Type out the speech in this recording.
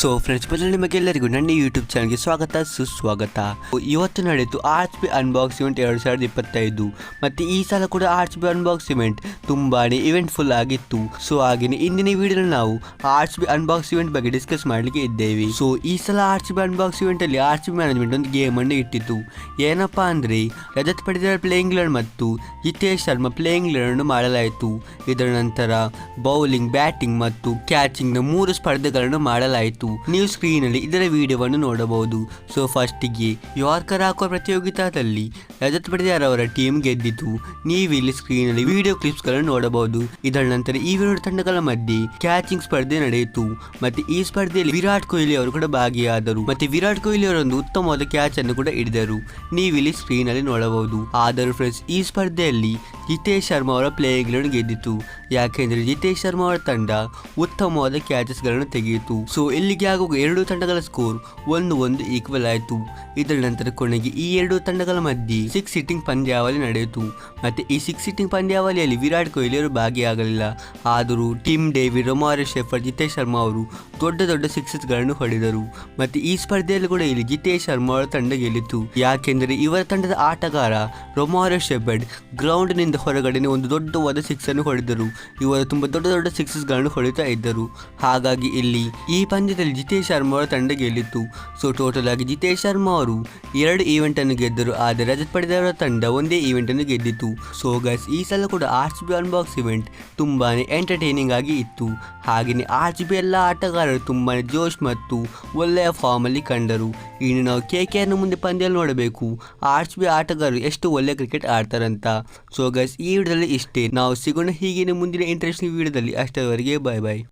So friends ಮೊದಲು ನಿಮಗೆಲ್ಲರಿಗೂ ನನ್ನ ಯೂಟ್ಯೂಬ್ ಚಾನಲ್ಗೆ ಸ್ವಾಗತ, ಸುಸ್ವಾಗತ. ಇವತ್ತು ನಡೆಯಿತು ಆರ್ಚ್ ಬಿ ಅನ್ಬಾಕ್ಸ್ ಇವೆಂಟ್ ಎರಡು ಸಾವಿರದ ಇಪ್ಪತ್ತೈದು. ಮತ್ತು ಈ ಸಲ ಕೂಡ ಆರ್ಚ್ ಬಿ ಅನ್ಬಾಕ್ಸ್ ಇವೆಂಟ್ ತುಂಬಾ ಇವೆಂಟ್ಫುಲ್ ಆಗಿತ್ತು. ಸೊ ಹಾಗೆಯೇ ಇಂದಿನ ವಿಡಿಯೋ ನಾವು R C B unbox event ಬಗ್ಗೆ ಡಿಸ್ಕಸ್ ಮಾಡಲಿಕ್ಕೆ ಇದ್ದೇವೆ. ಸೊ ಈ ಸಲ ಆರ್ಚ್ ಬಿ ಅನ್ಬಾಕ್ಸ್ ಇವೆಂಟಲ್ಲಿ ಆರ್ಚ್ ಬಿ ಮ್ಯಾನೇಜ್ಮೆಂಟ್ ಒಂದು ಗೇಮನ್ನು ಇಟ್ಟಿತ್ತು. ಏನಪ್ಪಾ ಅಂದ್ರೆ, ರಜತ್ ಪಡಿದಾರ್ ಪ್ಲೇಯಿಂಗ್ ಲರ್ನ್ ಮತ್ತು ಹಿತೇಶ್ ಶರ್ಮಾ ಪ್ಲೇಯಿಂಗ್ ಲರ್ನ್ ಮಾಡಲಾಯಿತು. ಇದರ ನಂತರ ಬೌಲಿಂಗ್ ಬ್ಯಾಟಿಂಗ್ ಮತ್ತು ಕ್ಯಾಚಿಂಗ್ನ ಮೂರು ಸ್ಪರ್ಧೆಗಳನ್ನು ಮಾಡಲಾಯಿತು. ನೀವು ಸ್ಕ್ರೀನ್ ಅಲ್ಲಿ ಇದರ ವಿಡಿಯೋವನ್ನು ನೋಡಬಹುದು. ಸೊ ಫಸ್ಟಿಗೆ ಯಾರ್ಕರ್ ಹಾಕುವ ಪ್ರತಿಯೋಗಿತಾದಲ್ಲಿ ರಜತ್ ಪಡೆದಾರ್ ಅವರ ಟೀಮ್ ಗೆದ್ದಿತು. ನೀವು ಇಲ್ಲಿ ಸ್ಕ್ರೀನ್ ಅಲ್ಲಿ ವಿಡಿಯೋ ಕ್ಲಿಪ್ಸ್ಗಳನ್ನು ನೋಡಬಹುದು. ಇದರ ನಂತರ ಈ ಎರಡು ತಂಡಗಳ ಮಧ್ಯೆ ಕ್ಯಾಚಿಂಗ್ ಸ್ಪರ್ಧೆ ನಡೆಯಿತು. ಮತ್ತೆ ಈ ಸ್ಪರ್ಧೆಯಲ್ಲಿ ವಿರಾಟ್ ಕೊಹ್ಲಿ ಅವರು ಕೂಡ ಭಾಗಿಯಾದರು. ಮತ್ತೆ ವಿರಾಟ್ ಕೊಹ್ಲಿ ಅವರೊಂದು ಉತ್ತಮವಾದ ಕ್ಯಾಚ್ ಅನ್ನು ಕೂಡ ಹಿಡಿದರು. ನೀವು ಇಲ್ಲಿ ಸ್ಕ್ರೀನ್ ಅಲ್ಲಿ ನೋಡಬಹುದು. ಆದರೂ ಫ್ರೆಂಡ್ಸ್ ಈ ಸ್ಪರ್ಧೆಯಲ್ಲಿ ಜಿತೇಶ್ ಶರ್ಮಾ ಅವರ ಪ್ಲೇಯಿಂಗ್ಗಳನ್ನು ಗೆದ್ದಿತು. ಯಾಕೆಂದ್ರೆ ಜಿತೇಶ್ ಶರ್ಮಾ ಅವರ ತಂಡ ಉತ್ತಮವಾದ ಕ್ಯಾಚಸ್ಗಳನ್ನು ತೆಗೆಯಿತು. ಸೊ ಇಲ್ಲಿಗೆ ಆಗುವ ಎರಡು ತಂಡಗಳ ಸ್ಕೋರ್ ಒಂದು ಒಂದು ಈಕ್ವಲ್ ಆಯಿತು. ಇದರ ನಂತರ ಕೊನೆಗೆ ಈ ಎರಡು ತಂಡಗಳ ಮಧ್ಯೆ ಸಿಕ್ಸ್ ಸಿಟ್ಟಿಂಗ್ ಪಂದ್ಯಾವಳಿ ನಡೆಯಿತು. ಮತ್ತೆ ಈ ಸಿಕ್ಸ್ ಸಿಟ್ಟಿಂಗ್ ಪಂದ್ಯಾವಳಿಯಲ್ಲಿ ವಿರಾಟ್ ಕೊಹ್ಲಿ ಅವರು ಭಾಗಿಯಾಗಲಿಲ್ಲ. ಆದರೂ Tim David Romario Shepherd Jitesh Sharma ಅವರು ದೊಡ್ಡ ದೊಡ್ಡ ಸಿಕ್ಸಸ್ಗಳನ್ನು ಹೊಡೆದರು. ಮತ್ತೆ ಈ ಸ್ಪರ್ಧೆಯಲ್ಲಿ ಕೂಡ ಇಲ್ಲಿ ಜಿತೇಶ್ ಶರ್ಮಾ ಅವರ ತಂಡ ಗೆಲ್ಲಿತು. ಯಾಕೆಂದರೆ ಇವರ ತಂಡದ ಆಟಗಾರ ರೊಮಾರ ಶೆಫರ್ಡ್ ಗ್ರೌಂಡ್ನಿಂದ ಹೊರಗಡೆ ಒಂದು ದೊಡ್ಡವಾದ ಸಿಕ್ಸ್ ಅನ್ನು ಹೊಡೆದರು. ಇವರು ತುಂಬಾ ದೊಡ್ಡ ದೊಡ್ಡ ಸಿಕ್ಸಸ್ಗಳನ್ನು ಹೊಡಿತಾ ಇದ್ದರು. ಹಾಗಾಗಿ ಇಲ್ಲಿ ಈ ಪಂದ್ಯದಲ್ಲಿ ಜಿತೇಶ್ ಶರ್ಮಾ ಅವರ ತಂಡ ಗೆಲ್ಲಿತ್ತು ಸೊ ಟೋಟಲ್ ಆಗಿ ಜಿತೇಶ್ ಶರ್ಮಾ ಅವರು ಎರಡು ಈವೆಂಟ್ ಅನ್ನು ಗೆದ್ದರು, ಆದರೆ ರಜತ್ ಪಡೆದವರ ತಂಡ ಒಂದೇ ಈವೆಂಟ್ ಅನ್ನು ಗೆದ್ದಿತ್ತು. ಸೊ ಗೈಸ್ ಈ ಸಲ ಕೂಡ R C B unbox event ತುಂಬಾ ಎಂಟರ್ಟೈನಿಂಗ್ ಆಗಿ ಇತ್ತು. ಹಾಗೆಯೇ ಆರ್ಚ್ ಬಿ ಎಲ್ಲ ಆಟಗಾರರು ತುಂಬಾ ಜೋಶ್ ಮತ್ತು ಒಳ್ಳೆಯ ಫಾರ್ಮ್ ಅಲ್ಲಿ ಕಂಡರು. ಇನ್ನು ನಾವು ಕೆ ಕೆ ಅನ್ನು ಮುಂದೆ ಪಂದ್ಯ ನೋಡಬೇಕು. ಆರ್ಚ್ ಬಿ ಆಟಗಾರರು ಎಷ್ಟು ಒಳ್ಳೆ ಕ್ರಿಕೆಟ್ ಆಡ್ತಾರಂತ. ಸೊ ಗೈಸ್ ಈ ವಿಡಿಯೋದಲ್ಲಿ ಇಷ್ಟೇ. ನಾವು ಸಿಗೋಣ ಹೀಗಿನ ಮುಂದಿನ ಇಂಟ್ರೆಸ್ಟಿಂಗ್ ವಿಡಿಯೋದಲ್ಲಿ ಅಷ್ಟರವರೆಗೆ ಬಾಯ್ ಬಾಯ್